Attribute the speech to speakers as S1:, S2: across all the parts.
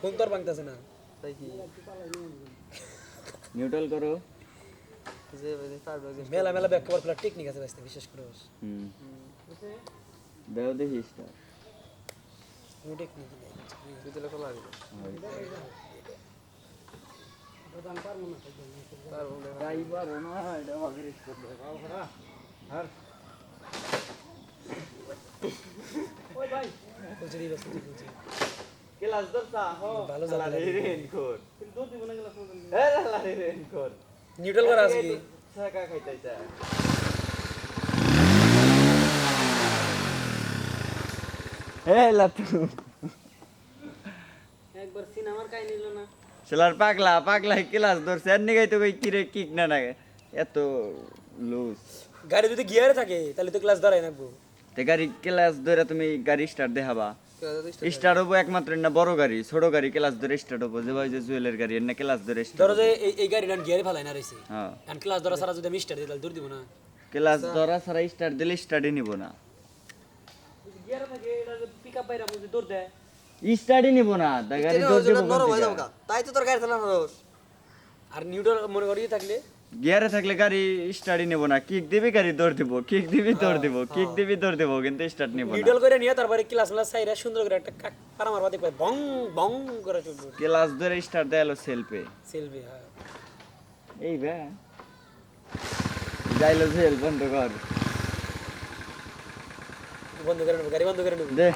S1: Phone তো আর ভাঙতেছে না।
S2: তাই কি?
S3: নিউট্রাল করো।
S2: যে পারবে
S1: মেলা মেলা ব্যাক কভার ফেলার টেকনিক আছে ভাই বিশেষ করে
S3: হুম। দেও দেখি স্টার
S1: কোনো টেকনিক নেই।
S2: দুই দিলে খোলা লাগবে পারব না
S3: ড্রাইভার না এটা আমাদের
S1: বলছে দিই ব্যস্ত বলছে
S3: ক্লাস দরতা হো
S1: ভালো জানা লাগে।
S3: রেনকোট এ লালা রেনকোট
S1: নিউট্রাল করা আছে কি?
S3: ছাকা খাইতাইতা এ লাতু
S2: একবার সিনেমার কাই নিল না।
S3: শালার পাগলা পাগলা ক্লাস ধরছে। আর নিগাই তো কই কিরে কিক না না এত লুজ
S1: গাড়ি যদি গিয়ারে থাকে তাহলে তো ক্লাস ধরাই রাখব
S3: তে গাড়ি ক্লাস ধরে তুমি গাড়ি স্টার্ট দেখাবা। স্টার্ট হব একমাত্র না বড় গাড়ি ছোট গাড়ি ক্লাস ধরে স্টার্ট হব। যে ভাই যে জুয়েলের গাড়ি না ক্লাস ধরে
S1: ধরো যে এই গাড়ি রান গিয়ারে ফেলাই না রয়েছে
S3: হ্যাঁ।
S1: ক্লাস ধরা সারা যদি আমি স্টার্ট দিই তাহলে দূর দিব না।
S3: ক্লাস ধরা ছাড়া স্টার্ট দিলে স্টার্টই নিব না।
S2: গিয়ারে থাকে এটা পিকআপ বাইরা দেয়
S3: স্টার্টই নিব না গাড়ি দিব
S2: হয়ে যাব তাই তো তোর গাড়ি চালানো
S1: আর নিউট্রাল মনে করিয়ে থাকলে
S3: গিয়ারে থাকলে গাড়ি স্টার্টই নিব না কিক দিবি গাড়ি দৌড় দিব কিক দিবি দৌড় দিব কিক দিবি দৌড় দিব কিন্তু স্টার্ট নিব না।
S1: করে নিয়ে তারপরে ক্লাস ক্লাস সাইরা সুন্দর করে একটা কাক পারা মারবা দেখবে বং বং করে চলবে।
S3: ক্লাস ধরে স্টার্ট দেয় হলো সেলফে
S1: সেলফি হ্যাঁ।
S3: এই বে। যাইলো সেল বন্ধ কর।
S1: বন্ধ করে নেব গাড়ি বন্ধ করে নেব।
S3: দে।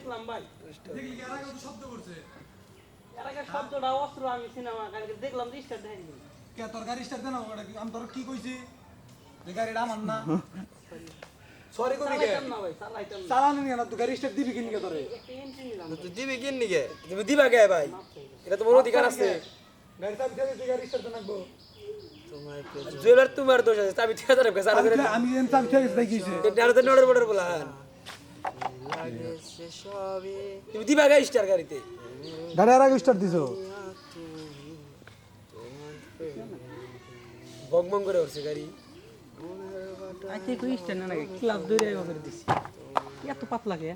S2: দেখলাম ভাই এর আগে শব্দটা অস্ত্র আমি সিনেমা কালকে দেখলাম যে স্টার্ট দেয়
S4: কে তোর গাড়ি স্টার্ট দেন ওটা আমি তোর কি কইছি? যে গাড়িটা আমার না। সরি কবি কে?
S2: চালাইতাম না ভাই চালাইতাম না।
S4: চালানো নিয়ে না তুই গাড়ি স্টার্ট দিবি কিনি কে তোরে?
S2: একটা এন্ট্রি নিলাম
S4: তুই দিবি কিনি কে?
S1: তুমি দিবা কে ভাই? এটা তো বড় অধিকার আছে।
S4: গাড়ি চাবি দিয়ে তুই গাড়ি স্টার্ট দেন রাখব
S1: জুয়েলার তোমার দোষ আছে চাবি ঠিক আছে
S4: আমি চাবি
S1: এটা তো নড়র বড়র বলা। তুমি দিবা গা স্টার গাড়িতে?
S4: গাড়ি আর আগে স্টার্ট দিছো?
S1: বং বং করে উঠছে গাড়ি।
S2: আজকে কই স্টার্ট না লাগে ক্লাস ধরে করে দিছি। এত পাতলা কে?